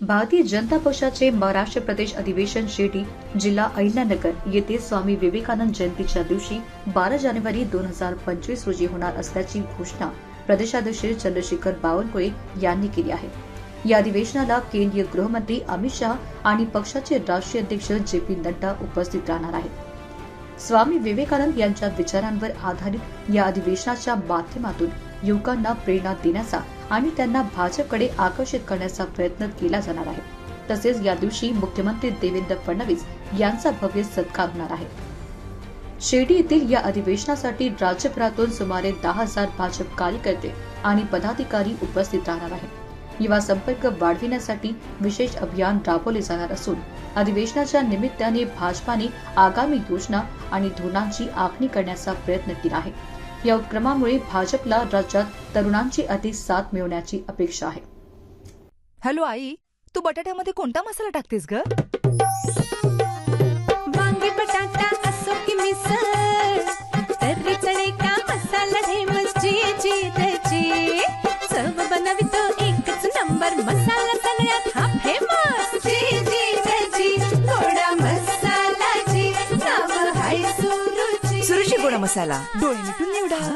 भारतीय जनता पक्षाचे महाराष्ट्र प्रदेश अधिवेशन शेटी जिल्हा अहिल्यानगर येथे स्वामी विवेकानंद जयंतीच्या दिवशी बारा जानेवारी दोन हजार पंचवीस रोजी होणार असल्याची घोषणा प्रदेशाध्यक्ष चंद्रशेखर बावनकुळे यांनी केली आहे. या अधिवेशनाला केंद्रीय गृहमंत्री अमित शहा आणि पक्षाचे राष्ट्रीय अध्यक्ष जे पी नड्डा उपस्थित राहणार आहेत. स्वामी विवेकानंद यांच्या विचारांवर आधारित या अधिवेशनाच्या माध्यमातून युवकांना प्रेरणा देण्याचा आणि त्यांना भाजपकडे आकर्षित करण्याचा प्रयत्न केला जाणार आहे. तसेच या दिवशी मुख्यमंत्री देवेंद्र फडणवीस यांचा भव्य सत्कार होणार आहे. शिर्डी येथील या अधिवेशनासाठी राज्यभरातून सुमारे दहा हजार भाजप कार्यकर्ते आणि पदाधिकारी उपस्थित राहणार आहेत. युवा संपर्क वाढविण्यासाठी विशेष अभियान राबवले जाणार असून अधिवेशनाच्या निमित्ताने भाजपाने आगामी योजना आणि धोरणांची आखणी करण्याचा प्रयत्न केला आहे. या उपक्रमामुळे भाजपला राज्यात तरुणांची अधिक साथ मिळवण्याची अपेक्षा आहे. हॅलो आई तू बटाट्यामध्ये कोणता मसाला टाकतेस ग? वांगी बटाटा असो की मिसळ तर्री चणे का मसाला ढेमस जी जी रची चव बनवितो एकच नंबर मसाला. सुरुची गोडा मसाला. डोळे मिटून निवडा.